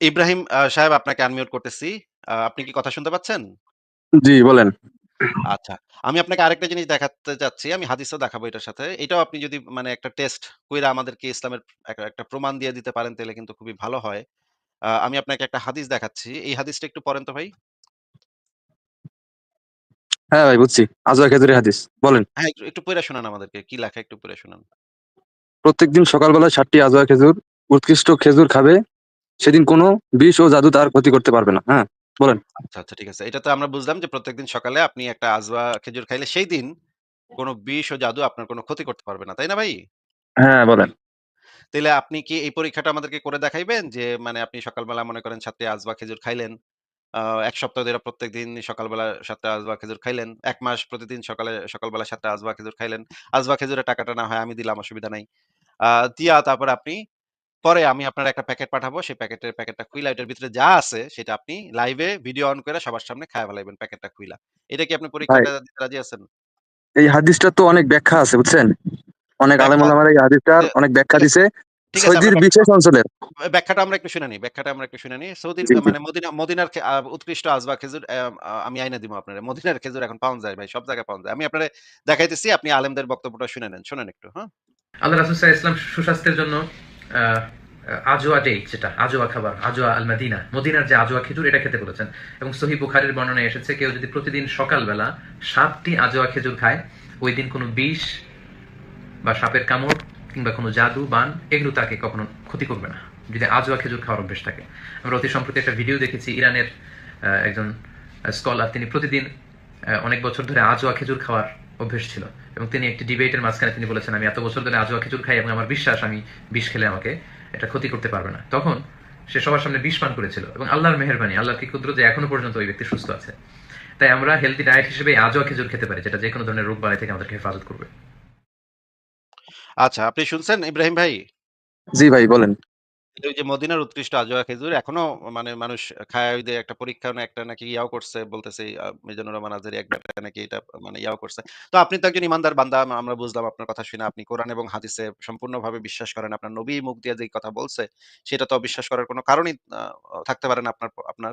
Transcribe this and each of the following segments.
ইব্রাহিম সাহেব আপনাকে আনমিউট করতেছি। আপনি কি কথা শুনতে পাচ্ছেন? জি, বলেন। আচ্ছা। আমি আপনাকে আরেকটা জিনিস দেখাতে চাচ্ছি। আমি হাদিসও দেখাবো এটার সাথে। এটাও আপনি যদি মানে একটা টেস্ট কইরা আমাদেরকে ইসলামের একটা প্রমাণ দিয়ে দিতে পারেন তাইলে কিন্তু খুবই ভালো হয়। আমি আপনাকে একটা হাদিস দেখাচ্ছি। এই হাদিসটা একটু পড়েন তো ভাই। হ্যাঁ, ভাই বুঝছি। আজওয়া খেজুরের হাদিস। বলেন। হ্যাঁ, একটু, পইড়া শোনান আমাদেরকে। কি লেখা একটু পইড়া শোনান। প্রত্যেকদিন সকালবেলায় ৭ টি আজওয়া খেজুর, উৎকৃষ্ট খেজুর খাবে। সেদিন কোন বিষ ও জাদু তার ক্ষতি করতে পারবে না। হ্যাঁ, বলেন। আচ্ছা, আচ্ছা ঠিক আছে। এটা তো আমরা বুঝলাম যে প্রত্যেকদিন সকালে আপনি একটা আজওয়া খেজুর খাইলে সেই দিন কোন বিষ ও জাদু আপনার কোন ক্ষতি করতে পারবে না। তাই না ভাই? হ্যাঁ, বলেন। তাইলে আপনি কি এই পরীক্ষাটা আমাদেরকে করে দেখাইবেন? যে মানে আপনি সকালবেলা মনে করেন ৭ টি আজওয়া খেজুর খাইলেন। আ ১ সপ্তাহ ধইরা প্রত্যেকদিন সকালবেলা ৭ টা আজওয়া খেজুর খাইলেন। এক মাস প্রতিদিন সকালে সকালবেলা ৭ টা আজওয়া খেজুর খাইলেন। আজওয়া খেজুরের টাকাটা না হয় আমি দিলাম অসুবিধা নাই। আ দিয়া তারপর আপনি পরে আমি আপনার একটা প্যাকেট পাঠাবো। সেই প্যাকেটের প্যাকেটটা খুইলা এটার ভিতরে যা আছে সেটা আপনি লাইভে ভিডিও অন করে সবার সামনে খায়া ফেলাইবেন প্যাকেটটা খুইলা। এটা কি আপনি পরীক্ষাটা দিতে রাজি আছেন? এই হাদিসটার তো অনেক ব্যাখ্যা আছে, বুঝছেন? অনেক আলেম ওলামারা এই হাদিসটার অনেক ব্যাখ্যা দিছে। সৌদির বিশেষ অঞ্চলের। ব্যাখ্যাটা আমরা একটু শুনে নিই ব্যাখ্যাটা আমরা একটু শুনে নিই। সৌদির। মানে মদিনা মদিনার উৎকৃষ্ট আজওয়া খেজুর আমি আইনা দিমু আপনারে। মদিনার খেজুর এখন পাওয়া যায় ভাই। সব জায়গায় পাওয়া যায়। আমি আপনারে দেখাইতেছি আপনি আলেমদের বক্তব্যটা শুনে নেন। শুনেন একটু, হ্যাঁ? আল্লাহ রাসূল সাল্লাল্লাহু আলাইহি ওয়াসাল্লাম সুস্বাস্থ্যের জন্য আ আজওয়া ডেট যেটা আজোয়া খাবার, আজোয়া আল মাদিনা, মদিনার যে আজোয়া খেজুর এটা খেতে বলেছেন। এবং সহিহ বুখারের বর্ণনায় এসেছে কেউ যদি প্রতিদিন সকালবেলা ৭ আজোয়া খেজুর খায়, ওই দিন কোনো বিষ বা সাপের কামড় কিংবা কোনো জাদু, বান এগুলো তাকে কখনো ক্ষতি করবে না। যদি আজোয়া খেজুর খাওয়ার অভ্যেস থাকে। আমরা অতি সম্প্রতি একটা ভিডিও দেখেছি ইরানের একজন স্কলার তিনি প্রতিদিন অনেক বছর ধরে আজোয়া খেজুর খাওয়ার অভ্যেস ছিল। এবং তিনি একটি ডিবেটের মাঝখানে তিনি বলেছেন আমি এত বছর ধরে আজওয়া খেজুর খাই এবং আমার বিশ্বাস আমি বিষ খেলে আমাকে এটা ক্ষতি করতে পারবে না। তখন সে সবার সামনে বিষ পান করেছিল এবং আল্লাহর মেহেরবানি, আল্লাহর কি ক্ষুদ্র যে এখনও পর্যন্ত ওই ব্যক্তি সুস্থ আছে। তাই আমরা হেলথি ডায়েট হিসেবে আজওয়া খেজুর খেতে পারি যেটা যেকোনো ধরনের রোগ বালাই থেকে আমাদেরকে হেফাজত করবে। আচ্ছা, আপনি শুনছেন ইব্রাহিম ভাই? জি ভাই, বলেন। যে মদিনার উৎকৃষ্ট আজওয়া খেজুর এখনও মানে মানুষ খায় যে একটা পরীক্ষা একটা নাকি ইয়াও করছে বলতেছে মিজানুর রহমান আজহারী এক ব্যাটা নাকি এটা মানে ইয়াও করছে। তো আপনি তো একজন ইমানদার বান্দা আম আমরা বুঝলাম আপনার কথা শুনে আপনি কোরআন এবং হাদিসে সম্পূর্ণভাবে বিশ্বাস করেন। আপনার নবী মুখ দিয়ে যেই কথা বলছে সেটা তো অবিশ্বাস করার কোনো কারণই আ থাকতে পারে না আপনার আপনার।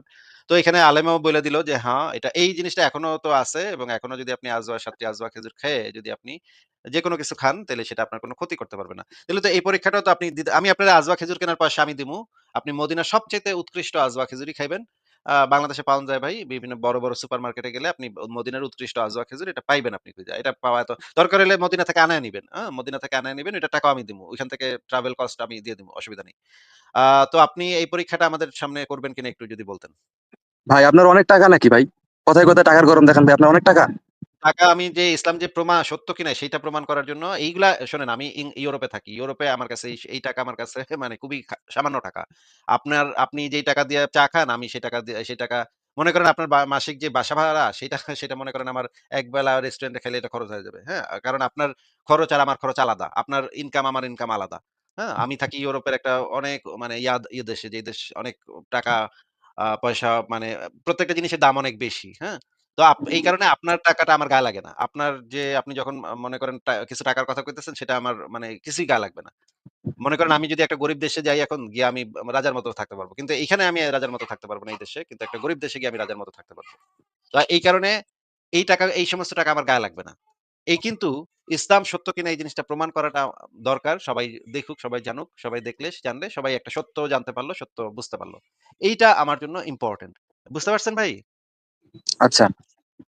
তো এখানে আলেমাও বলে দিল যে হ্যাঁ, এটা এই জিনিসটা এখনও তো আছে এবং এখনও যদি আপনি আজওয়া ৭ টি আজওয়া খেজুর খেয়ে যদি আপনি যেকোনো কিছু খান তাইলে সেটা আপনার কোনো ক্ষতি করতে পারবে না। তাইলে তো এই পরীক্ষাটাও তো আপনি আমি আপনারে আজওয়া খেজুর কেনার পয়সা আমি দিমু। আপনি মদিনার সবচাইতে উৎকৃষ্ট আজওয়া খেজুরই খাইবেন। বাংলাদেশে পাওন যায় ভাই। বিভিন্ন বড়, বড় সুপার মার্কেটে গেলে আপনি মদিনার উৎকৃষ্ট আজওয়া খেজুর এটা পাইবেন আপনি খুঁজা। এটা পাওয়া এত দরকার হলে মদিনা থেকে আনায় নিবেন। আ মদিনা থেকে আনায় নিবেন। এটা টাকাও আমি দিমু। ওইখান থেকে ট্রাভেল কস্ট আমি দিয়ে দিব অসুবিধা নেই। তো আপনি এই পরীক্ষাটা আমাদের সামনে করবেন কিনা একটু যদি বলতেন? ভাই আপনার অনেক টাকা নাকি ভাই? কথায়, কথায় টাকার গরম দেখান ভাই। আপনার অনেক টাকা? টাকা আমি যে ইসলাম যে প্রমা সত্য কিনা সেইটা প্রমাণ করার জন্য এইগুলা, শোনেন আমি ইউরোপে থাকি। ইউরোপে আমার কাছে এই টাকা আমার কাছে মানে খুবই সামান্য টাকা। আপনার, আপনি যেই টাকা দিয়ে চা খান, আমি সেই টাকা দিয়ে সেই টাকা মনে করেন আপনার মাসিক যে বাসা ভাড়া সেইটা সেটা মনে করেন আমার একবেলা রেস্টুরেন্টে খাইলে এটা খরচ হয়ে যাবে। হ্যাঁ? কারণ আপনার খরচ আর আমার খরচ আলাদা। আপনার ইনকাম আমার ইনকাম আলাদা। হ্যাঁ? আমি থাকি ইউরোপের একটা অনেক মানে ইয়া ইয়ে দেশে যে দেশ অনেক টাকা পয়সা মানে প্রত্যেকটা জিনিসের দাম অনেক বেশি। হ্যাঁ? তো এই কারণে আপনার টাকাটা আমার গায়ে লাগে না। আপনার যে আপনি যখন মনে করেন কিছু টাকার কথা কইতেছেন সেটা আমার মানে কিছুই গায়ে লাগবে না। মনে করেন আমি যদি একটা গরিব দেশে যাই এখন গিয়ে আমি রাজার মতো থাকতে পারব কিন্তু এইখানে আমি রাজার মতো থাকতে পারব না এই দেশে। কিন্তু একটা গরিব দেশে গিয়ে আমি রাজার মতো থাকতে পারব। তো এই কারণে এই টাকা এই সমস্ত টাকা আমার গায়ে লাগবে না। এই কিন্তু ইসলাম সত্য কিনা এই জিনিসটা প্রমাণ করাটা দরকার। সবাই দেখুক, সবাই জানুক। সবাই দেখলে জানলে সবাই একটা সত্য জানতে পারল সত্য বুঝতে পারল এইটা আমার জন্য ইম্পোর্টেন্ট। বুঝতে পারছেন ভাই? আচ্ছা।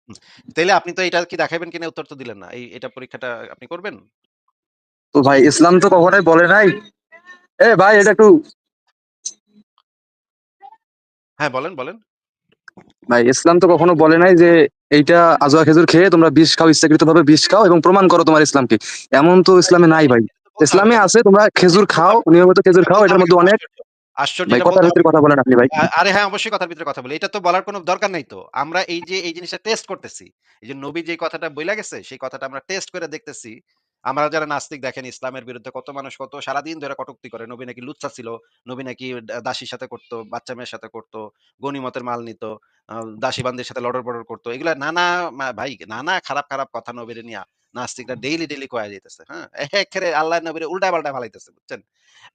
হুম। তাইলে আপনি তো এটা কি দেখাইবেন কিনা উত্তর তো দিলেন না। এই এটা পরীক্ষাটা আপনি করবেন? তো ভাই ইসলাম তো কখনোই বলে নাই এ ভাই এটা একটু হ্যাঁ, বলেন, বলেন। ভাই ইসলাম তো কখনো বলে নাই যে এইটা আজওয়া খেজুর খেয়ে তোমরা বিষ খাও ইচ্ছাকৃতভাবে বিষ খাও এবং প্রমাণ করো তোমার ইসলামকে। এমন তো ইসলামে নাই ভাই। ইসলামে আছে তোমরা খেজুর খাও, নিয়মিত খেজুর খাও। এটার মধ্যে অনেক আশ্চর্য কথার ভিতরে কথা বলেন আপনি ভাই। আরে হ্যাঁ, অবশ্যই কথার ভিতরে কথা বলি। এটা তো বলার কোনো দরকার নাই তো। আমরা এই যে এই জিনিসটা টেস্ট করতেছি। এই যে নবী যে কথাটা বইলা গেছে সেই কথাটা আমরা টেস্ট করে দেখতেছি। আমরা যারা নাস্তিক দেখেন ইসলামের বিরুদ্ধে কত মানুষ কত সারাদিন ধরে কটুক্তি করে। নবী নাকি লুচ্চা ছিল। নবী নাকি দাসীর সাথে করত, বাচ্চা মেয়ের সাথে করত, গনিমতের মাল নিত, দাসী বান্দির সাথে লটর-পটর করতো এগুলা নানা ভাই নানা খারাপ, খারাপ কথা নবীরে নিয়া নাস্তিকরা ডেইলি, ডেইলি কয়া যাইতেছে। হ্যাঁ? একেবারে আল্লাহ নবীর উল্টা-পাল্টা ফালাইতেছে। বুঝছেন?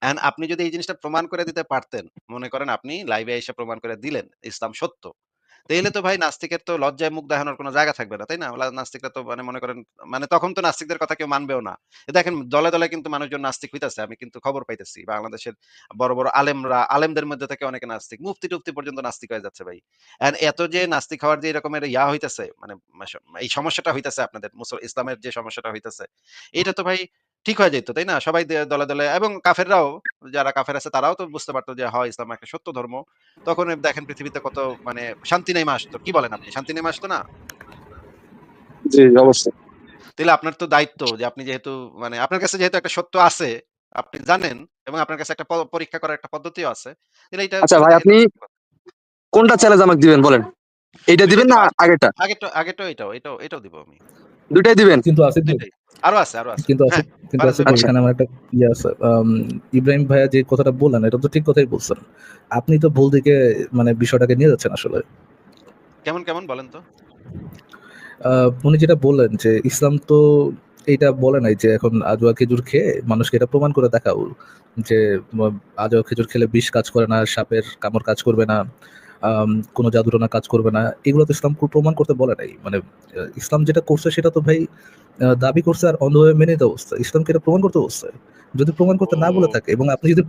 এন্ড আপনি যদি এই জিনিসটা প্রমাণ করে দিতে পারতেন, মনে করেন আপনি লাইভে এসে প্রমাণ করে দিলেন ইসলাম সত্য। তাইলে তো ভাই নাস্তিকের তো লজ্জায় মুখ দেখানোর কোনো জায়গা থাকবে না। তাই না? নাস্তিকরা তো মানে মনে করেন মানে তখন তো নাস্তিকদের কথা কেউ মানবেও না। দেখেন দলে, দলে কিন্তু মানুষজন নাস্তিক হইতাছে। আমি কিন্তু খবর পাইতেছি। বাংলাদেশের বড়, বড় আলেমরা, আলেমদের মধ্যে থেকে অনেকে নাস্তিক। মুফতি-টুফতি পর্যন্ত নাস্তিক হয়ে যাচ্ছে ভাই। এত যে নাস্তিক হওয়ার যে এরকমের ইয়া হইতেছে মানে এই সমস্যাটা হইতেছে আপনাদের মুসল ইসলামের যে সমস্যাটা হইতেছে, এটা তো ভাই ঠিক হয়ে যাইত, তাই না? সবাই দে দলে, দলে এবং কাফেররাও যারা কাফের আছে তারাও তো বুঝতে পারতো যে হয় ইসলাম একটা সত্য ধর্ম। তখন দেখেন পৃথিবীতে কত মানে শান্তি নেমে আসতো। কি বলেন আপনি? শান্তি নেমে আসতো না? জি, অবশ্যই। তাইলে আপনার তো দায়িত্ব যে আপনি যেহেতু মানে আপনার কাছে যেহেতু একটা সত্য আছে, আপনি জানেন এবং আপনার কাছে একটা প পরীক্ষা করার একটা পদ্ধতিও আছে। তাইলে এইটা আচ্ছা ভাই আপনি কোনটা চ্যালেঞ্জ আমাকে দিবেন বলেন? এইটা দিবেন না। আগেরটা? আগেরটা আগেরটাও এটাও, এটাও, এটাও দিব আমি। ২ টাই দিবেন? কিন্তু আসিফ ২ ভাই টাই। আরও আছে, আরও আছে। কিন্তু হ্যাঁ, আসিফ কিন্তু আসিফ আচ্ছা। এখানে আমার একটা ইয়ে আছে। ইব্রাহিম ভাইয়া যে কথাটা বললেন এটা তো ঠিক কথাই বলছেন। আপনি তো ভুল দিকে মানে বিষয়টাকে নিয়ে যাচ্ছেন আসলে। কেমন, কেমন বলেন তো? উনি যেটা বললেন যে ইসলাম তো এটা বলে নাই যে এখন আজোয়া খেজুর খেয়ে মানুষকে এটা প্রমাণ করে দেখাও যে আজোয়া খেজুর খেলে বিষ কাজ করে না, সাপের কামড় কাজ করবে না, কোনো জাদুটোনা কাজ করবে না। এগুলো তো ইসলাম প্রমাণ করতে বলে নাই। মানে ইসলাম যেটা করছে সেটা তো ভাই দাবি করছে আর অন্ধভাবে মেনে নিতে অবস্থা ইসলামকে এটা প্রমাণ করতে বলছে। যদি প্রমাণ করতে না বলে থাকে এবং আপনি যদি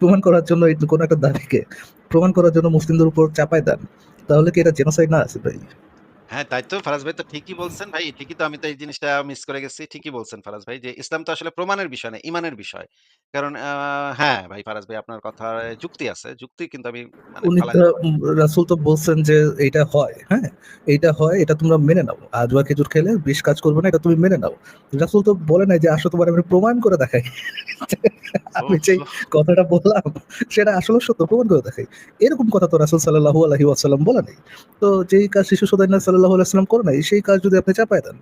প্রমাণ করার জন্য কোনো একটা দাবিকে প্রমাণ করার জন্য মুসলিমদের উপর চাপায় দেন, তাহলে কি এটা জেনোসাইড না আছে ভাই? হ্যাঁ, তাই তো ফারাজ ভাই তো ঠিকই বলছেন ভাই। ঠিকই তো আমি তো এই জিনিসটা মিস করে গেছি। ঠিকই বলছেন ফারাজ ভাই যে ইসলাম তো আসলে প্রমাণের বিষয় না, ঈমানের বিষয়। কারণ হ্যাঁ, ভাই ফারাজ ভাই আপনার কথায় যুক্তি আছে। যুক্তি কিন্তু আমি মানে উনি ফালাই তো উম রাসূল তো বলছেন যে এইটা হয়, হ্যাঁ? এইটা হয় এটা তোমরা মেনে নাও। আজওয়া খেজুর খেলে বিষ কাজ করবে না এটা তুমি মেনে নাও। রাসূল তো বলে নাই যে আসো তোমার আমি প্রমাণ করে দেখাই। আমি যেই কথাটা বললাম সেটা আসলে সত্য প্রমাণ করে দেখাই। এরকম কথা তো রাসূল সাল্লাল্লাহু আলাইহি ওয়াসাল্লাম বলে নাই। তো যেই কাজ শিশু সুদাইনা আলাইহি করে নাই সেই কাজ যদি আপনি চাপায় দেন,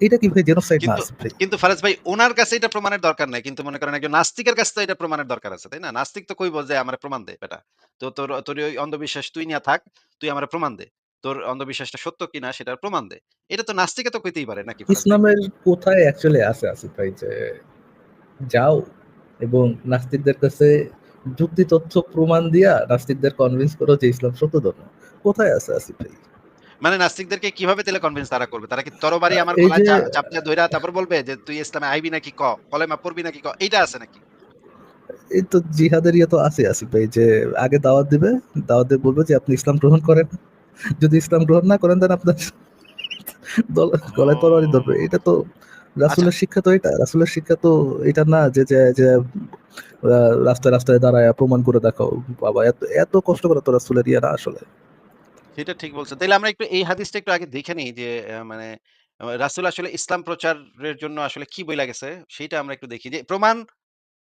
এটা কি ভাই জেনোসাইড না কিন্তু ফারাজ ভাই উনার কাছে এটা প্রমাণের দরকার নাই। কিন্তু মনে করেন একজন নাস্তিকের কাছে তো এটা প্রমাণের দরকার আছে, তাই না? নাস্তিক তো কইব যে আমারে প্রমাণ দে বেটা। তো তোর তোর ওই অন্ধবিশ্বাস তুই নিয়া থাক। তুই আমারে প্রমাণ দে। তোর অন্ধবিশ্বাসটা সত্য কিনা সেটার প্রমাণ দে। এটা তো নাস্তিকে তো কইতেই পারে নাকি ইসলামের কোথায় অ্যাকচুয়ালি আছে আসিফ ভাই যে যাও এবং নাস্তিকদের কাছে যুক্তি তথ্য প্রমাণ দিয়া নাস্তিকদের কনভিন্স করো যে ইসলাম সত্য ধর্ম। কোথায় আছে আসিফ ভাই? মানে নাস্তিকদেরকে কীভাবে তাইলে কনভিন্স তারা করবে? তারা কি তরবারি আমার গলায় যে চা চাপ দিয়া ধইরা তারপর বলবে যে তুই ইসলামে আইবি নাকি ক? কলেমা পড়বি নাকি ক? এইটা আছে নাকি? এই তো জিহাদের ইয়ে তো আছে আসিফ ভাই যে আগে দাওয়াত দিবে, দাওয়াত দিয়ে বলবে যে আপনি ইসলাম গ্রহণ করেন। যদি ইসলাম গ্রহণ না করেন দেন আপনার গলায় তরবারি ধরবে। এটা তো আচ্ছা। রাসূলের শিক্ষা তো এটা। রাসূলের শিক্ষা তো এটা না যে যে রাস্তায়, রাস্তায় দাঁড়ায়া প্রমাণ করে দেখাও। বাবা এত এত কষ্ট করা তো রাসূলের ইয়ে না আসলে। সেটা ঠিক বলছেন। তাইলে আমরা একটু এই হাদিসটা একটু আগে দেখে নেই যে মানে রাসূল আসলে ইসলাম প্রচারের জন্য আসলে কি বইলা গেছে সেইটা আমরা একটু দেখি। যে প্রমাণ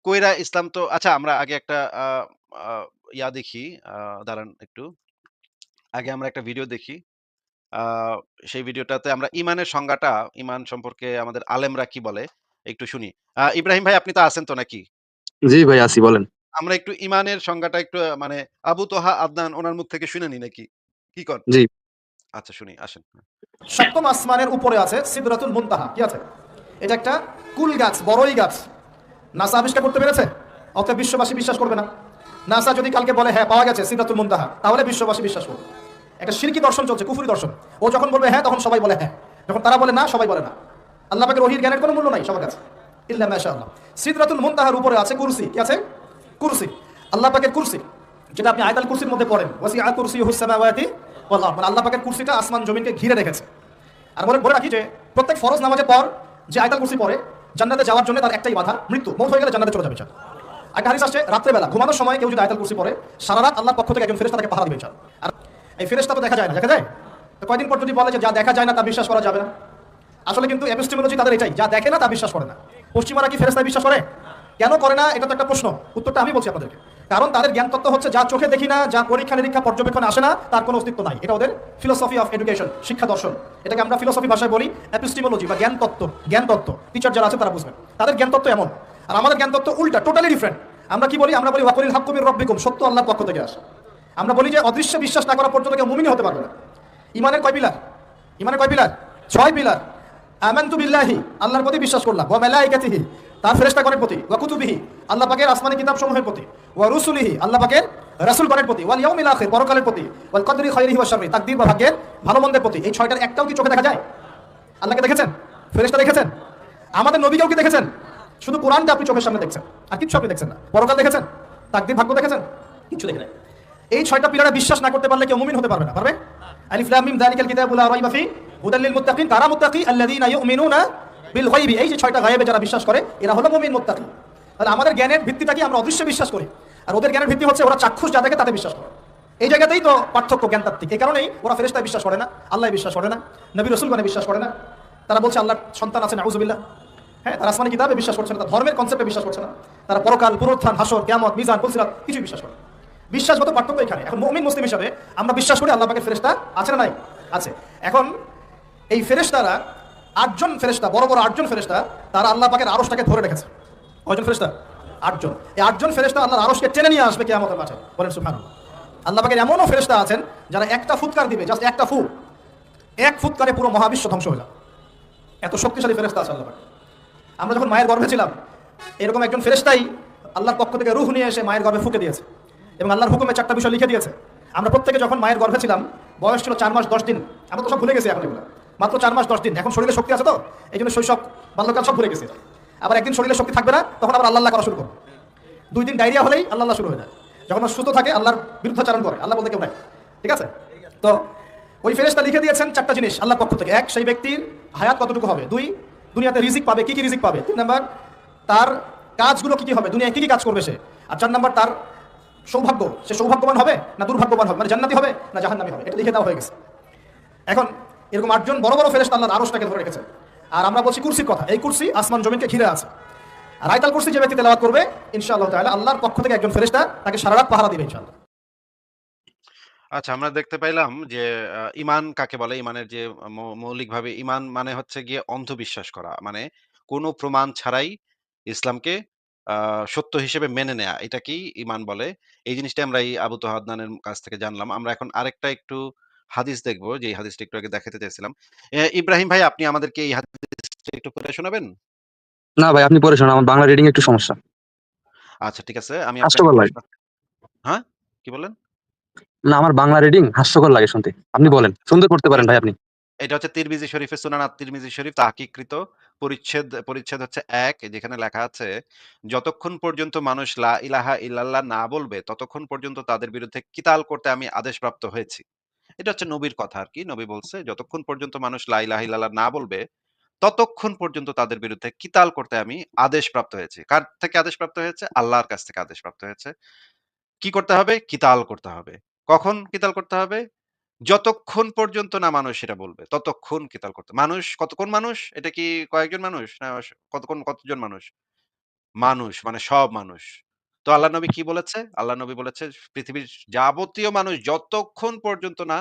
কইরা ইসলাম তো আচ্ছা আমরা আগে একটা ইয়া দেখি দাঁড়ান একটু। আগে আমরা একটা ভিডিও দেখি। সেই ভিডিওটাতে আমরা ঈমানের সংজ্ঞাটা, ইমান সম্পর্কে আমাদের আলেমরা কি বলে একটু শুনি। ইব্রাহিম ভাই আপনি তো আছেন তো নাকি? জি ভাই আছি বলেন। আমরা একটু ঈমানের সংজ্ঞাটা একটু মানে আবু তোহা আদনান ওনার মুখ থেকে শুনে নিই নাকি? কি কন? জি। আচ্ছা শুনি আসেন। সপ্তম আসমানের উপরে আছে সিদরাতুল মুনতাহা কি আছে? এটা একটা কুল গাছ বড়ই গাছ। নাসা আবিষ্কার করতে পেরেছে? বিশ্ববাসী বিশ্বাস করবে না। নাসা যদি কালকে বলে হ্যাঁ পাওয়া গেছে সিদরাতুল মুনতাহা তাহলে বিশ্ববাসী বিশ্বাস করবে। একটা শিরকি দর্শন চলছে কুফুরি দর্শন। ও যখন বলবে হ্যাঁ তখন সবাই বলে হ্যাঁ। যখন তারা বলে না সবাই বলে না। আল্লাহ পাকের ওহির জ্ঞানের কোনো মূল্য নাই সবার কাছে। ইল্লা মাশাআল্লাহ। সিদরাতুল মুনতাহার উপরে আছে কুরসি কি আছে? কুরসি। আল্লাহ পাকের কুরসি। যেটা আপনি আয়াতুল কুরসির মধ্যে পড়েন। ওয়াসিআ কুরসিয়ুহুস সামাওয়াতি ওয়াল আরদ। মানে আল্লাহ পাকের কুরসিটা আসমান, জমিনকে ঘিরে রেখেছে। আর বলে বলে রাখি যে, প্রত্যেক ফরজ নামাজের পর যে আয়তাল কুরসি পড়ে, জান্নাতে যাওয়ার জন্য তার একটাই বাধা, মৃত্যু। মৌত হয়ে গেলে জান্নাতে চলে যাবে একটা হাদিস আসছে, রাত্রেবেলা, ঘুমানোর সময় কেউ যদি আয়তাল কুরসি পড়ে সারা রাত আল্লাহর পক্ষ থেকে একজন ফেরেশতা তাকে পাহারা দিবে আর এই ফেরেশতা তো দেখা যায় না, দেখা যায়? তো কয়দিন পর যদি বলে যে যা দেখা যায় না তা বিশ্বাস করা যাবে না। আসলে কিন্তু এপিস্টেমোলজি তাদের এটাই, যা দেখে না তা বিশ্বাস করে না। পশ্চিমারা কি ফেরেশতায় বিশ্বাস করে? কেন করে না? এটা তো একটা প্রশ্ন। উত্তরটা আমি বলছি আপনাদেরকে। কারণ তাদের জ্ঞান তত্ত্ব হচ্ছে, যা চোখে দেখি না, যা পরীক্ষা নিরীক্ষা পর্যবেক্ষণ আসে না, তার কোনো অস্তিত্ব নাই। এটা ওদের ফিলোসফি অফ এডুকেশন শিক্ষা দর্শন। এটাকে আমরা ফিলোসফি ভাষায় বলি অ্যাপিস্টিমোলজি বা জ্ঞান তত্ত্ব। জ্ঞান তত্ত্ব। টিচার যারা আছে, তারা বুঝবেন। তাদের জ্ঞান তত্ত্ব এমন। আর আমাদের জ্ঞান তত্ত্ব উল্টা টোটালি ডিফারেন্ট আমরা কি বলি? আমরা বলি ওয়াকুলিল হাক্কুমির রব্বিকুম সত্য আল্লাহর পক্ষ থেকে আসে। আমরা বলি যে, অদৃশ্য বিশ্বাস না করা পর্যন্ত কেউ মুমিন হতে পারবে না। ইমানের কয় পিলার? ইমানের কয় পিলার? ছয় পিলার। বিল্লাহি, আল্লাহর প্রতি বিশ্বাস করলাম। ওয়া মালাইকাতিহি, তার প্রতি। ওয়া কুতুবিহি, আল্লাহ পাকের আসমানি কিতাব সমূহের প্রতি। ওয়া রুসুলিহি, আল্লাহ পাকের রাসূলগণের প্রতি। ওয়াল ইয়াউমিল আখির, পরকালের প্রতি। ওয়াল কদরি খাইরিহি ওয়া শাররি, তাকদীর বা ভাগ্যের ভালো মন্দের প্রতি। এই ছয়টার একটাও কি চোখে দেখা যায়? আল্লাহকে দেখেছেন? ফেরেশতা দেখেছেন? আমাদের নবীকেও কি দেখেছেন? শুধু কোরআনটা আপনি চোখের সামনে দেখছেন। আর কিছু আপনি দেখছেন না। পরকাল দেখেছেন? তাকদীর ভাগ্য দেখেছেন? কিছু দেখে নাই। এই ছয়টা পিলারে বিশ্বাস না করতে পারলে কেউ মুমিন হতে পারবে না। পারবে? আলিফ লাম মিম, যালিকাল কিতাবু লা রাইবা ফি। হুদাল লিল মুত্তাকিন, কারা মুত্তাকি? আল্লাযীনা ইউমিনুনা বিল গায়বি। এই যে ছয়টা গায়েবে যারা বিশ্বাস করে, এরা হলো মুমিন মুত্তাকি। তাহলে আমাদের জ্ঞানের ভিত্তিটা কি? আমরা অদৃশ্য বিশ্বাস করি। আর ওদের জ্ঞানের ভিত্তি হচ্ছে ওরা চাক্ষুষ যা দেখে তাতে বিশ্বাস করে। এই জায়গাতেই তো পার্থক্য জ্ঞানতাত্ত্বিক। এই কারণেই ওরা ফেরেশতায় বিশ্বাস করে না, আল্লাহ বিশ্বাস করে না, নবী রসুলগণে বিশ্বাস করে না। তারা বলছে, আল্লাহর সন্তান আছে, নাউজুবিল্লাহ। হ্যাঁ তারা আসমানি কিতাবে বিশ্বাস করছে না, তারা ধর্মের কনসেপ্টে বিশ্বাস করছে না। তারা পরকাল, পুনরুত্থান, হাসর, কিয়ামত, মিজান, ফুলসিরাত, কিছুই বিশ্বাস করে। বিশ্বাসগত পার্থক্য এখানে। এখন মুমিন মুসলিম হিসাবে আমরা বিশ্বাস করি আল্লাহ পাকের ফেরেশতা আছে না নাই? আছে। এখন এই ফেরেশতারা আটজন ফেরেশতা, বড় বড় আটজন ফেরেশতা, তারা আল্লাহ পাকের আরশটাকে ধরে রেখেছে। কয়জন ফেরেশতা? আটজন। এই আটজন ফেরেস্তা আল্লাহর আরশকে টেনে নিয়ে আসবে কে আমাদের মাঠে। বলেন সুবহানাল্লাহ। আল্লাহ পাকের এমনও ফেরেশতা আছেন, যারা একটা ফুৎকার দিবে, জাস্ট একটা ফু, এক ফুৎকারে পুরো মহাবিশ্ব ধ্বংস হয়ে যাবে এত শক্তিশালী ফেরেশতা আছে আল্লাহ আমরা যখন মায়ের গর্ভে ছিলাম, এরকম একজন ফেরেশতাই আল্লাহর পক্ষ থেকে রুহ নিয়ে এসে মায়ের গর্ভে ফুকে দিয়েছে এবং আল্লাহর হুকুমে চারটা বিষয় লিখে দিয়েছে। আমরা প্রত্যেকে যখন মায়ের গর্ভে ছিলাম, বয়স ছিল চার মাস দশ দিন। আমরা তো সব ভুলে গেছি এখন এগুলো। মাত্র চার মাস, দশ দিন। এখন শরীরে শক্তি আছে তো? এই জন্য শৈশব, বাল্যকাল সব ভুলে গেছি। আবার একদিন শরীরে শক্তি থাকবে না, তখন আবার আল্লাহ করা শুরু করব। দুই দিন ডায়রিয়া হলেই আল্লাহ শুরু হয়ে যায়। যখন সুস্থ থাকে, আল্লাহর বিরুদ্ধাচারণ করে। আল্লাহ বলতে কেউ নাই। ঠিক আছে? তো ওই ফেরেশতা লিখে দিয়েছেন চারটা জিনিস আল্লাহর পক্ষ থেকে। এক, সেই ব্যক্তির হায়াত কতটুকু হবে? দুই, দুনিয়াতে রিজিক পাবে, কি কি রিজিক পাবে? তিন নাম্বার, তার কাজগুলো কি কি হবে? দুনিয়ায় কি কি কাজ করবে সে? আর চার নাম্বার, তার সৌভাগ্য, সে সৌভাগ্যবান হবে না দুর্ভাগ্যবান হবে? মানে জান্নাতি হবে না জাহান্নামি হবে? এটা লিখে দেওয়া হয়ে গেছে। এখন এরকম আটজন বড় বড় ফেরেশতা আল্লাহর আরশটাকে ধরে রেখেছে আর আমরা বলছি কুরসির কথা, এই কুরসি আসমান জমিনকে ঘিরে আছে আর আয়তাল কুরসি যে ব্যক্তি তেলাওয়াত করবে, ইনশাআল্লাহ তাআলা আল্লাহর পক্ষ থেকে একজন ফেরেশতা তাকে সারা রাত পাহারা দিবে ইনশাআল্লাহ আচ্ছা আমরা দেখতে পাইলাম যে আ ঈমান কাকে বলে? ঈমানের যে মৌলিকভাবে ঈমান মানে হচ্ছে গিয়ে অন্ধবিশ্বাস করা। মানে কোনো প্রমাণ ছাড়াই ইসলামকে সত্য হিসেবে মেনে নেয়া। এটাকেই ঈমান বলে। এই জিনিসটা আমরা এই আবু তোহা আদনানের কাছ থেকে জানলাম। আমরা এখন আরেকটা একটু হাদিস দেখব, যে হাদিসটা একটু আগে দেখাতে চাইছিলাম। ইব্রাহিম ভাই আপনি আমাদেরকে এই হাদিসটা একটু পড়ে শোনাবেন? না ভাই আপনি পড়ে শোনান আমার বাংলা রিডিং একটু সমস্যা আচ্ছা ঠিক আছে। আমি আপনাকে হাস্যকর লাগে হ্যাঁ? কি বললেন? না আমার বাংলা রিডিং হাস্যকর লাগে শুনতে আপনি বলেন সুন্দর পড়তে পারেন ভাই আপনি এটা হচ্ছে তিরমিজি শরীফের সুনান আত-তিরমিজি শরীফ তাহকিকৃত পরিচ্ছেদ পরিচ্ছেদ হচ্ছে ১ যেখানে লেখা আছে যতক্ষণ পর্যন্ত মানুষ লা ইলাহা ইল্লাল্লাহ না বলবে ততক্ষণ পর্যন্ত তাদের বিরুদ্ধে কিতাল করতে আমি আদেশপ্রাপ্ত হয়েছি। এটা হচ্ছে নবীর কথা আরকি। নবী বলছে যতক্ষণ পর্যন্ত মানুষ লা ইলাহা ইল্লাল্লাহ না বলবে ততক্ষণ পর্যন্ত তাদের বিরুদ্ধে কিতাল করতে আমি আদেশপ্রাপ্ত হয়েছি। কার থেকে আদেশপ্রাপ্ত হয়েছে? আল্লাহর কাছ থেকে আদেশ প্রাপ্ত হয়েছে। কি করতে হবে? কিতাল করতে হবে। কখন কিতাল করতে হবে? যতক্ষণ পর্যন্ত না মানুষ এটা বলবে, ততক্ষণ কিতাল করতে মানুষ কতক্ষণ মানুষ? এটা কি কয়েকজন মানুষ? না কতক্ষণ কতজন মানুষ? মানুষ মানে সব মানুষ। তো আল্লাহ নবী কি বলেছে? আল্লাহ নবী বলেছে পৃথিবীর যাবতীয় মানুষ যতক্ষণ পর্যন্ত না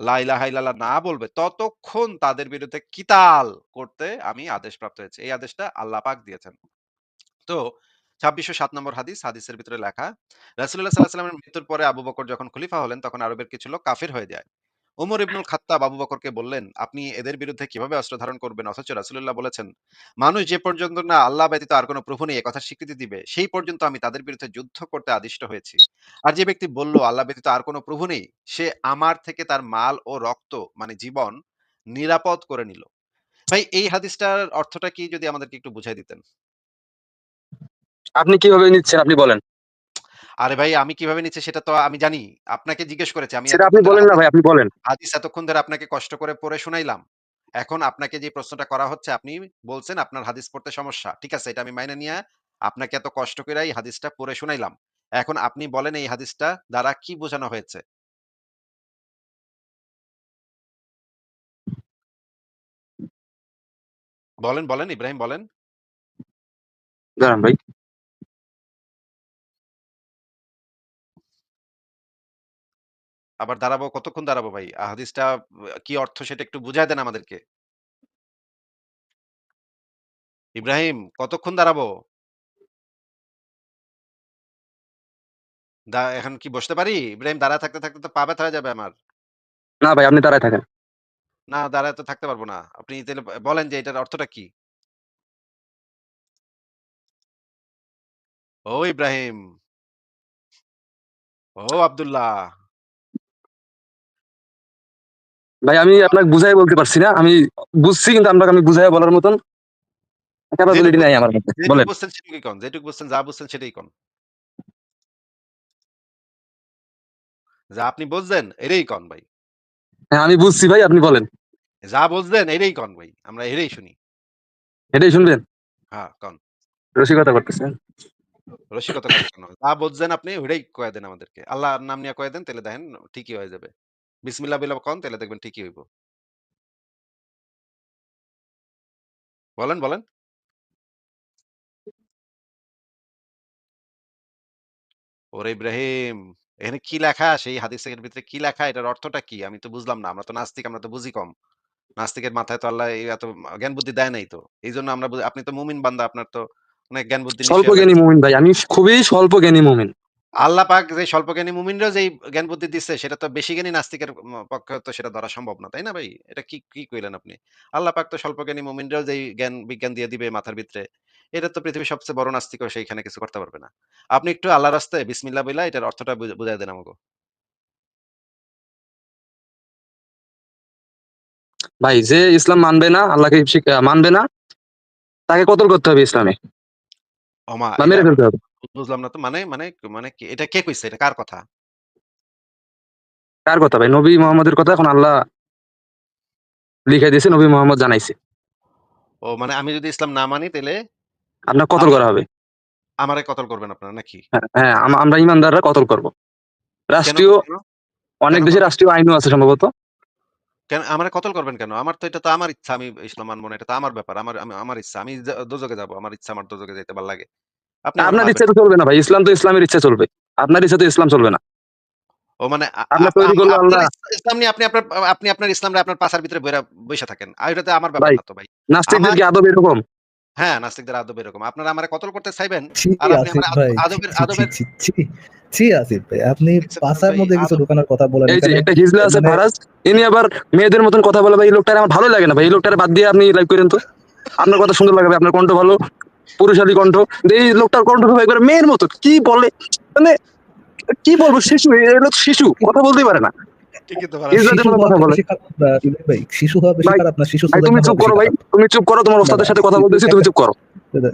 লা ইলাহা না বলবে ততক্ষণ তাদের বিরুদ্ধে কিতাল করতে আমি আদেশপ্রাপ্ত হয়েছি। এই আদেশটা আল্লাহ পাক দিয়েছেন। তো ২৬০৭ নম্বর হাদিস, হাদিসের ভিতরে লেখা রাসূলুল্লাহ সাল্লাল্লাহু আলাইহি মৃত্যুর পরে আবু বকর যখন খলিফা হলেন তখন আরবের কিছু লোক কাফির হয়ে যায়। ওমর ইবনুল খাত্তাব আবু বকরকে বললেন, "আপনি এদের বিরুদ্ধে কীভাবে অস্ত্র ধারণ করবেন?" অথচ রাসূলুল্লাহ বলেছেন, "মানুষ যে পর্যন্ত না আল্লাহ ব্যতীত আর কোন প্রভু নেই একথার স্বীকৃতি দিবে, সেই পর্যন্ত আমি তাদের বিরুদ্ধে যুদ্ধ করতে আদিষ্ট হয়েছি। আর যে ব্যক্তি বলল আল্লাহ ব্যতীত আর কোনো প্রভু নেই, সে আমার থেকে তার মাল ও রক্ত মানে জীবন নিরাপদ করে নিল।" ভাই এই হাদিসটার অর্থটা কি যদি আমাদেরকে একটু বুঝায় দিতেন? আপনি কীভাবে নিচ্ছেন আপনি বলেন আরে ভাই আমি কীভাবে নিচ্ছি সেটা তো আমি জানি। আপনাকে জিজ্ঞেস করেছি। আমি সেটা আপনি বলেন না ভাই আপনি বলেন হাদিস এতক্ষণ ধরে আপনাকে কষ্ট করে পড়ে শুনাইলাম। এখন আপনাকে যে প্রশ্নটা করা হচ্ছে আপনি বলছেন আপনার হাদিস পড়তে সমস্যা। ঠিক আছে এটা আমি মাইনে নিয়া আপনাকে এত কষ্ট কইরা এই হাদিসটা পড়ে শুনাইলাম। এখন আপনি বলেন এই হাদিসটা দ্বারা কি বোঝানো হয়েছে? বলেন, বলেন ইব্রাহিম বলেন। দাঁড়ান ভাই আবার দাঁড়াবো কতক্ষণ দাঁড়াবো ভাই? আ হাদিসটা কি অর্থ সেটা একটু বুঝায় দেন আমাদেরকে। ইব্রাহিম কতক্ষণ দাঁড়াবো? দা এখন কি বসতে পারি? ইব্রাহিম দাঁড়ায় থাকতে, থাকতে তো পা ব্যথা হয়ে যাবে আমার। না ভাই আপনি দাঁড়ায় থাকেন না দাঁড়ায় তো থাকতে পারব না। আপনি তাইলে ব বলেন যে এটার অর্থটা কি? ও ইব্রাহিম। ও আব্দুল্লাহ। ভাই আমি আপনাকে বুঝাই বলতে পারছি না। আমি বুঝছি কিন্তু আপনাকে আমি বুঝাইয়া বলার মতন ক্যাপাবিলিটি নাই আমার মধ্যে। বলেন। বুঝছেন সেটুকুই কন। যেটুক বুঝছেন, যা বুঝছেন সেটাই কন। যা আপনি বুঝছেন এটাই কন ভাই। হ্যাঁ, আমি বুঝছি ভাই আপনি বলেন। যা বুঝলেন এটাই কন ভাই। আমরা এটাই শুনি। এটাই শুনবেন? হ্যাঁ, কন। রসিকতা করতেছেন। রসিকতা করব কেন? যা বুঝছেন আপনি ওইটাই কয়া দেন আমাদেরকে। আল্লাহর নাম নিয়া কয়া দেন তাইলে দেখেন ঠিকই হয়ে যাবে। বিসমিল্লাহ বইলা কন তাইলে দেখবেন ঠিকই হইব। বলেন, বলেন। ওরে ইব্রাহিম, এখানে কি লেখা? সেই হাদিসের ভিতরে কি লেখা? এটার অর্থটা কি? আমি তো বুঝলাম না। আমরা তো নাস্তিক, আমরা তো বুঝি কম। নাস্তিকের মাথায় তো আল্লাহ এই এত জ্ঞান বুদ্ধি দেয় নাই তো। এই জন্য আমরা আপনি তো মুমিন বান্দা, আপনার তো অনেক জ্ঞান বুদ্ধি স্বল্প জ্ঞানী মুমিন ভাই। আমি খুবই স্বল্প জ্ঞানী মুমিন। আল্লাহ পাক যে স্বল্পজ্ঞানী মুমিনরাও যেই জ্ঞান বুদ্ধি দিচ্ছে সেটা তো বেশি জ্ঞানী নাস্তিকের পক্ষে তো সেটা ধরা সম্ভব না। তাই না ভাই? এটা কি, কি কইলেন আপনি? আল্লাহ পাক তো স্বল্পজ্ঞানী মুমিনরাও যেই জ্ঞান বিজ্ঞান দিয়ে দিবে মাথার ভিতরে, এটা তো পৃথিবীর সবচেয়ে বড় নাস্তিকও সেইখানে কিছু করতে পারবে না। আপনি একটু আল্লাহর রাস্তায় বিসমিল্লাহ বইলা এটার অর্থটা বুঝা বুঝায় দেন আমাগো। ভাই যে ইসলাম মানবে না, আল্লাহকে মানবে না, তাকে কতল করতে হবে ইসলামে। মেরে ফেলতে হবে। বুঝলাম না তো মানে মানে মানে কি? এটা কে কইছে? এটা কার কথা? কার কথা ভাই? নবী মুহাম্মদের কথা এখন আল্লাহ লিখে দিয়েছে, নবী মুহাম্মদ জানাইছে। ও মানে আমি যদি ইসলাম না মানি তাইলে আপনার কতল করা হবে। আমারে কতল করবেন আপনারা নাকি? হ্যাঁ, হ্যাঁ, আমরা ইমানদাররা কতল করব। রাষ্ট্রীয়? অনেক দেশে? রাষ্ট্রীয় আইনও আছে সম্ভবত। কেন আমারে কতল করবেন কেন? আমার তো এটা তো আমার ইচ্ছা। আমি ইসলাম মানব না। এটা তো আমার ব্যাপার। আমার আমি আমার ইচ্ছা। আমি যা দোজখে যাব। আমার ইচ্ছা আমার দোজখে যাইতে ভালো লাগে। আপনি আপনার ইচ্ছা তো চলবে না ভাই। ইসলাম তো ইসলামের ইচ্ছা চলবে। আপনার ইচ্ছা তো ইসলাম চলবে না। ও মানে আ আপনার আপ তৈরি করল আল্লাহ। ইসলাম নিয়ে আপনি আপনার আপনি আপনার ইসলামরে আপনার পাছার ভিতরে বইরা বইসা থাকেন। আর এটা তো আমার ব্যাপার না তো ভাই। নাস্তিকদের কি আদব এরকম? হ্যাঁ, নাস্তিকদের আদব এরকম। আপনারা আমারে কতল করতে চাইবেন আর আপনি আমার আদবের আদবের ছি, আসিফ ভাই। আপনি ভাই মধ্যে কিছু আদব ঢোকানোর কথা বলেন এই যে একটা হিজলা আছে মানে ফারাজ, ইনি আবার মেয়েদের মতন কথা বলে ভাই এই লোকটারে আমার ভালো লাগে না ভাই। এই লোকটারে বাদ দিয়ে আপনি লাইভ করেন তো। আপনার কথা সুন্দর লাগে ভাই। আপনার কণ্ঠ ভালো। পুরুষালী কণ্ঠ। এই লোকটার কণ্ঠ একবারে মেয়ের মতো। কি বলে? মানে কি বলব শিশু, শিশু। কথা বলতেই পারে না। শিশু তুমি চুপ করো ভাই। তুমি চুপ করো। তোমার ওস্তাদের সাথে কথা বলতেছি, তুমি চুপ করো।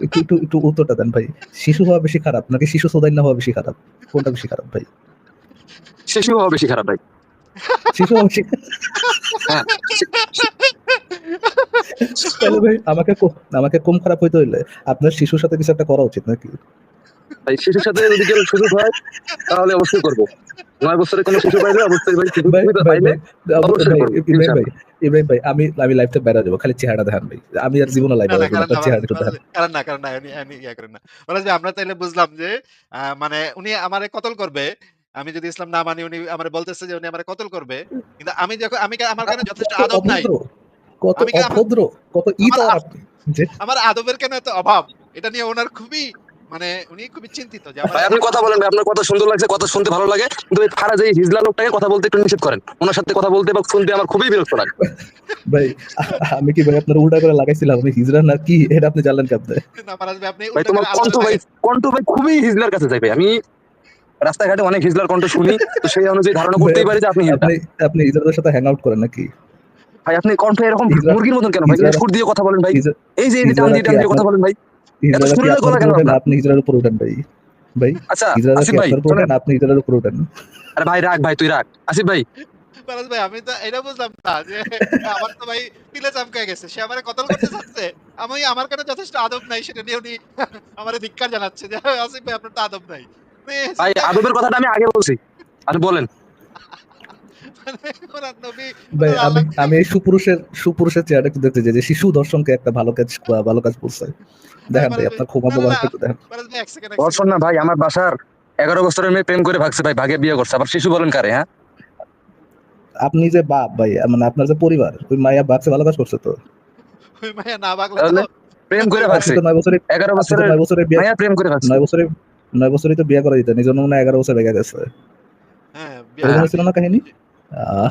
একটু একটু একটু উত্তরটা দেন ভাই। শিশু হওয়া বেশি খারাপ নাকি শিশু সুদাই না হওয়া বেশি খারাপ? কোনটা বেশি খারাপ ভাই? শিশু হওয়া বেশি খারাপ ভাই। শিশু হওয়া বেশি হ্যাঁ। তাহলে ভাই আমাকে আমাকে কম খারাপ হইতে হইলে আপনার শিশুর সাথে কিছু একটা করা উচিত নাকি? ভাই শিশুর সাথে যদি কেউ সুযোগ হয় তাহলে অবশ্যই করব। ৯ বছরের কোনো শিশু পাইলে অবশ্যই ভাই সুযোগ পাইলে অবশ্যই ইব্রাহিম ভাই ইব্রাহিম ভাই আমি আমি লাইভটা বেড়া যাব খালি চেহারা দেখান ভাই আমি আর জীবনে আপনার চেহারা একটু দেখান কারণ না, কারণ না, উনি উনি ইয়া করেন না। ভাই আমরা তাইলে বুঝলাম যে মানে উনি আমারে কতল করবে। আমি যদি ইসলাম না মানি উনি আমারে বলতেছে যে উনি আমারে কতল করবে। কিন্তু আমি যখন আমি আমার কেন যথেষ্ট আদব নাই। কত আমি কে- আমার- অভদ্র কত আমার আপনি আমার আদবের কেন এত অভাব? এটা নিয়ে উনার খুবই মানে উনি খুবই চিন্তিত যে আপনি কথা বলেন আপনার কথা সুন্দর লাগছে, কথা শুনতে ভালো লাগে। কিন্তু এই ফারাজ এই হিজলা লোকটাকে কথা বলতে একটু নিষেধ করেন। ওনার সাথে কথা বলতে বা শুনতে আমার খুবই বিরক্ত লাগে। ভাই আমি কি ভাই আপনার উল্টা করে লাগাইছিলাম আমি হিজড়া না কি এটা আপনি জানলেন কেমনে না ফারাজ ভাই আপনি ভাই তোমার কণ্ঠ ভাই। ভাই খুবই হিজলার কাছে যাই ভাই। আমি রাস্তাঘাটে অনেক হিজলার কণ্ঠ শুনি। তো সেই অনুযায়ী ধারণা করতেই পারি যে আপনি আপনি আপনি সাথে হ্যাং আউট করেন নাকি ভাই আপনি কণ্ঠ এরকম মুরগির মতন কেন ভাই? সুর দিয়ে কথা বলেন ভাই। এই যে টান দিয়ে টান দিয়ে কথা বলেন ভাই। সুরেলা গলা কেন আপনি হিজড়ার উপর উঠেন ভাই ভাই আচ্ছা আসিফ ভাই উপর উঠেন আপনি হিজড়ার উপর উঠেন আরে ভাই রাখ ভাই তুই রাখ। আসিফ ভাই ফারাজ ভাই আমি তো এটা বুঝলাম না যে আমার তো ভাই তিলে চামকায় গেছে। সে আমারে কতল করতে চাচ্ছে। আমি আমার কেন যথেষ্ট আদব নাই সেটা নিয়ে উনি আমারে ধিক্কার জানাচ্ছে যে আসিফ ভাই আপনার তো আদব নাই। ভাই আদবের কথাটা আমি আগে বলছি। আচ্ছা বলেন। মানে ওনার নবী ভাই ওনার আমি আমি এই সুপুরুষের সুপুরুষের চেহারা একটু দেখতে চাই যে শিশু দর্শনকে একটা ভালো কাজ ভালো কাজ বলছে দেখেন ভাই আপনার ক্ষমা একটু দেখেন। ধর্ষণ না ভাই আমার বাসার এগারো বছরের মেয়ে প্রেম করে ভাগছে ভাই ভাগে বিয়ে করছে। আবার শিশু বলেন কারে হ্যাঁ? আপনি যে বাপ ভাই মানে আপনার যে পরিবার ওই মায়া বাপসে ভালো কাজ করছে তো? ওই মাইয়া না তো প্রেম করে ভাগছে। তো নয় বছরে এগারো আপনি তো বছরের নয় বছরে বিয়ে মায়া প্রেম করে ভাগছে। নয় বছরে নয় বছরই তো বিয়ে করে দিতেন এই জন্য মনে হয় এগারো বছর বেগে গেছে। হ্যাঁ এরকম হ্যাঁ। ছিল না কাহিনী? আহ,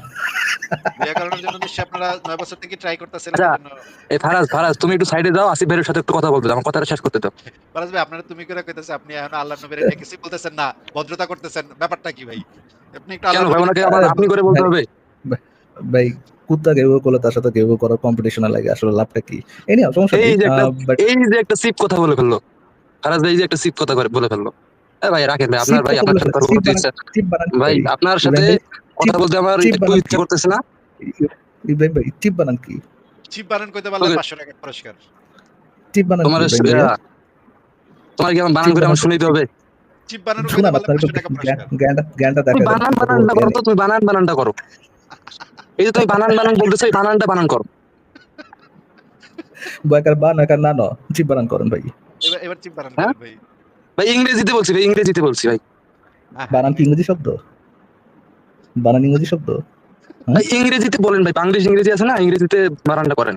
বিয়ে করানোর জন্য নিশ্চয়ই আপনারা 9 বছর থেকে ট্রাই করতেছেন। এজন্য। এই ফারাজ ফারাজ তুমি একটু সাইডে যাও আসিফ ভাইয়ের সাথে একটু কথা বলতে আমার কথাটা শেষ করতে দাও। ফারাজ ভাই আপনারা তুমি করে কইতেছে আপনি এখন আল্লাহর নবীর এটা বলতেছেন না ভদ্রতা করতেছেন ব্যাপারটা কি ভাই? আপনি একটু কেন ভাই ওনাকে আপনি করে বলতে হবে? ভাই কুত্তা কেউ করলে তার সাথে কেউ করার কম্পিটিশনে লাগে আসলে লাভটা কি? এই নিয়ে সমস্যা এই যে একটা এই যে একটা সিপ কথা বলে ফেলল। ফারাজ ভাই এই যে একটা সিপ কথা করে বলে ফেলল। এ ভাই রাখেন ভাই আপনার ভাই আপনার সাথে ভাই আপনার সাথে কথা বলতে আমার একটু বানান ইচ্ছা করতেছে না। ইব্রাহিম ভাই চিপ বানান কি? চিপ বানান কইতে পারলে 500 টাকা পুরস্কার। চিপ বানান তোমার তোমার কি বানান করে আমার শুনাইতে হবে? চিপ বানানো শোনান আপনার 500 টাকা পুরস্কার। জ্ঞানটা জ্ঞানটা দেখা বানান বানানটা করো তো তুমি বানান বানানটা করো। এই যে তুমি বানান বানান বলতেছো এই বানানটা বানান করো। বয়কার বান একার না ন চিপ বানান করেন ভাই। এবার এবার চিপ বানান হ্যাঁ? ভাই। ভাই ইংরেজিতে বলছি ভাই ইংরেজিতে বলছি ভাই। বানান কি ইংরেজি শব্দ? বানান ইংরেজি শব্দ? ভাই ইংরেজিতে বলেন ভাই বাংলিশ ইংরেজি আছে না ইংরেজিতে বানানটা করেন।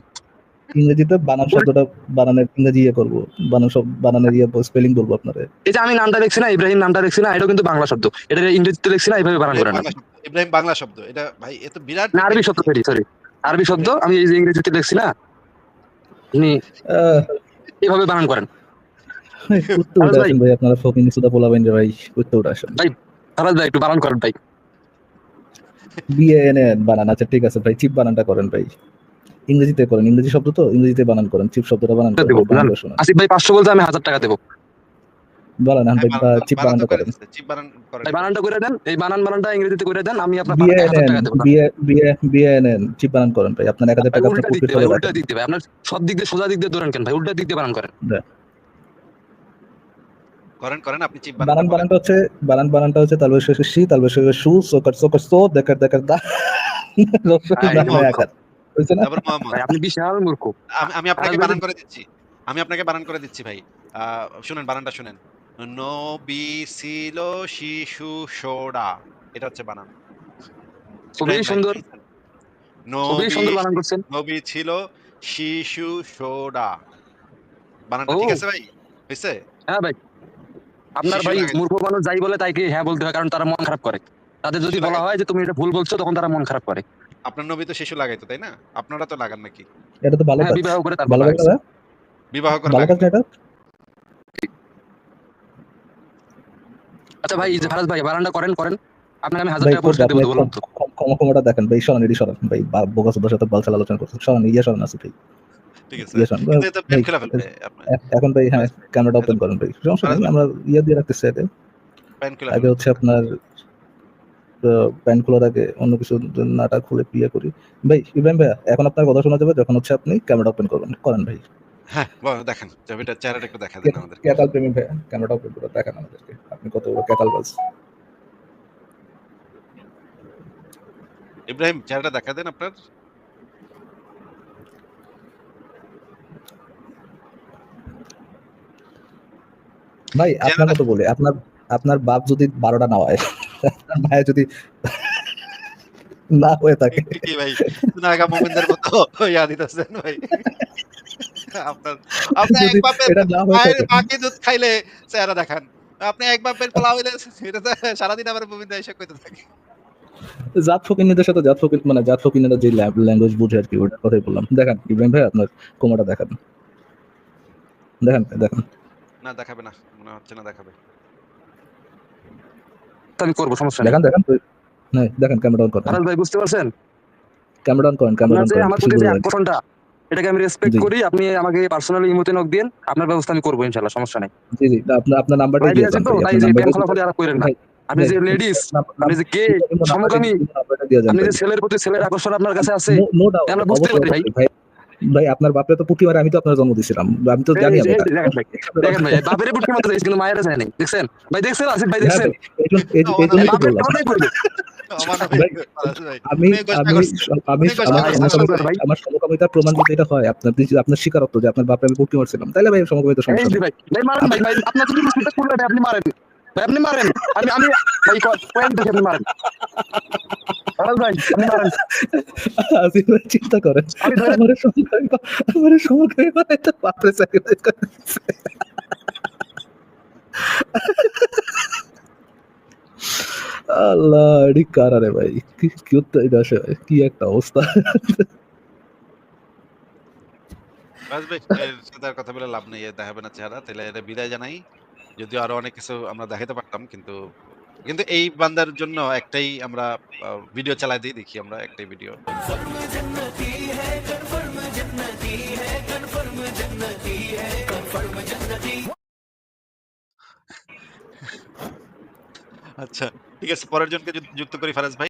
ইংরেজিতে বানান শব্দটা বানানের ইংরেজি ইয়ে করব বানান সব বানানের ইয়ে স্পেলিং বলব আপনারে। এই যে আমি নামটা দেখছি না ইব্রাহিম নামটা দেখছি না এটাও কিন্তু বাংলা শব্দ। এটা ইংরেজিতে দেখছি না এইভাবে বানান করেন। না শব্দ। ইব্রাহিম বাংলা শব্দ এটা ভাই এ তো বিরাট না, আরবি শব্দ সরি সরি আরবি শব্দ আমি এই যে ইংরেজিতে দেখছি না আপনি আহ, এইভাবে বানান করেন। উত্তর ভাই। আপনারা ফকিং সুদা বলাবেন যে ভাই উত্তর আসেন। ভাই একটু বানান করেন ভাই। বিএএনএন বানান। আচ্ছা ঠিক আছে ভাই চিপ বানানটা করেন ভাই। ইংরেজিতে করেন ইংরেজি শব্দ তো? ইংরেজিতে বানান করেন চিপ শব্দটা বানান করেন আসিফ ভাই পাঁচশো বলতে আমি হাজার টাকা দেবো। ভাই চিপ বানানটা করেন। চিপ বানান করেন ভাই বানানটা করে দেন এই বানান বানানটা ইংরেজিতে করে দেন আমি আপনার হাজার বিএএনএন টাকা দেবো বিএএনএন চিপ বানান করেন ভাই। আপনার এক হাজার ভাই টাকা আপনার উল্টা দিক প্রফিট দিয়ে উল্টা দিক দিয়ে ভাই। আপনার সব দিক দিয়ে সোজা দিক দিয়ে ধরেন কেন ভাই উল্টা দিক দিয়ে বানান করেন। করেন করেন আপনি চিপ বানান বানান বানানটা হচ্ছে বানান বানানটা হচ্ছে তালবে শেষে সি তালবে শেষে সু সোকার সোকার সো দেখার দেখার দা ভাই, দামে আকার বুঝছেন? না তারপর মোহাম্মদ। আপনি বিশাল মূর্খ। আমি আমি আপনাকে বানান করে দিচ্ছি। আমি আপনাকে বানান করে দিচ্ছি ভাই। শুনেন বানানটা শুনেন। নবী ছিল শিশু সোডা। এটা হচ্ছে বানান। খুবই সুন্দর। খুবই সুন্দর বানান করছেন। নবী ছিল শিশু সোডা। বানানটা ঠিক আছে ভাই? হয়েছে হ্যাঁ ভাই। আপনার ভাই মূর্খ মানুষ যাই বলে তাইকে হ্যাঁ বলতে হয় কারণ তারা মন খারাপ করে তাদের যদি বলা হয় যে তুমি এটা ভুল বলছো তখন তারা মন খারাপ করে আপনার নবী তো শিশু লাগাইতো তাই না আপনারা তো লাগান নাকি এটা তো ভালো হ্যাঁ কাজ বিবাহ করে তারপর ভালো কাজ বিবাহ করে ভালো কাজ এটা আচ্ছা ভাই এই যে ফারাজ ভাই বারান্দা করেন করেন আপনাকে আমি হাজার টাকা পুরস্কার দেবো বলুন তো ক্ষমা ক্ষমাটা দেখেন ভাই সরান এটি সরান ভাই বোকা সুদার সাথে বালছাল আলোচনা করছেন সরান ইয়ে সরান আছে ভাই ঠিক আছে। কিন্তু এ তো ভাই, ফেলবে এখন ভাই হ্যাঁ ক্যামেরাটা ওপেন করেন ভাই। সমস্যা নেই আমরা ইয়ে দিয়ে রাখতেছি খেলা আগে হচ্ছে আপনার প্যান খোলার আগে অন্য কিছু নাটা খুলে ইয়ে করি। ভাই ইব্রাহিম ভাইয়া এখন আপনার কথা শোনা যাবে যখন হচ্ছে আপনি ক্যামেরা ওপেন করবেন। করেন ভাই। হ্যাঁ দেখেন। চেহারাটা একটু দেখা দেন আমাদের ক্যাটাল প্রেমী ভাইয়া? ক্যামেরাটা ওপেন করে দেখান আমাদেরকে। আপনি কত বড় ক্যাটাল বাজ ইব্রাহিম চেহারাটা দেখা দেন আপনার। ভাই আপনার মতো বলি আপনার আপনার বাপ যদি বারোটা না হয় আপনার মায়ের যদি না হয়ে থাকে। ভাই নাগা মোমিনদের মতো ইয়া দিতেছেন ভাই। আপনার আপনি এক যদি বাপের না মায়ের থাকে। মাকে দুধ খাইলে চেহারা দেখান। আপনি এক বাপের হইলে সারাদিন আমার মোমিন এসে কইতে থাকে। জাত ফকিনীদের সাথে জাত ফকিন মানে জাত ফকিনেরা যে ল্যাঙ্গুয়েজ বুঝে আর কি ওটা কথাই বললাম। দেখেন ইব্রাহিম ভাই আপনার কোমাটা দেখান। দেখেন দেখেন। না দেখাবে না মনে হচ্ছে না দেখাবে। আমি করব সমস্যা দেখেন দেখেন না দেখেন ক্যামেরা অন করেন। ভাই বুঝতে পারছেন? ক্যামেরা অন করেন ক্যামেরা আপনার অন করেন আমার প্রতি যে। আকর্ষণটা এটাকে আমি রেসপেক্ট করি আপনি আমাকে পার্সোনালি ইমোতে নক দিন আপনার ব্যবস্থা আমি করব ইনশাল্লাহ সমস্যা নেই। জি জি আপনার আপনার নাম্বারটা দিয়ে দেন ভাই আর করেন না। আপনি যে লেডিস আপনি যে কে সমকামী আপনি যে ছেলের প্রতি ছেলের আকর্ষণ আপনার কাছে আছে আমরা বুঝতে পারি ভাই। ভাই আপনার বাপরে তো পুঁটি মারে আমি তো আপনার জন্ম দিছিলাম। আমি তো জানি দেখেন ভাই দেখেন ভাই বাপের পুটকি মতো যাইছে কিন্তু মায়ের যায় নাই দেখছেন? ভাই দেখছেন আসিফ ভাই হ্যাঁ দেখছেন এই জন্য- এই জন্য- জন্যই তো বললাম। আমি আমি আমি আমার সমকামিতার প্রমাণ যদি এটা হয় আপনার যদি- আপনার স্বীকারোক্ত যে আপনার বাপরে আমি পুঁটি মারছিলাম তাহলে ভাই সমকামিতা সমস্যা ভাই ভাই মারেন ভাই ভাই আপনার যদি বিশ্বাস করলে আপনি মারেন। ভাই আপনি মারেন। আমি আমি ভাই পয়েন্ট থেকে আপনি মারেন। ভাই চিন্তা ধরে আমার স্যাক্রিফাইস করে আল্লাহ এটি কারা রে ভাই? কি কি আসে ভাই? কি একটা অবস্থা। এর কথা বলে লাভ নেই দেখাবে না চেহারা তাহলে এটা বিদায় জানাই। যদিও আরও অনেক কিছু আমরা দেখাতে পারতাম কিন্তু কিন্তু এই বান্দার জন্য একটাই আমরা ভিডিও চালাই দিই দেখি আমরা একটাই ভিডিও আচ্ছা ঠিক আছে, পরের জনকে যুক্ত করি ফারাজ ভাই।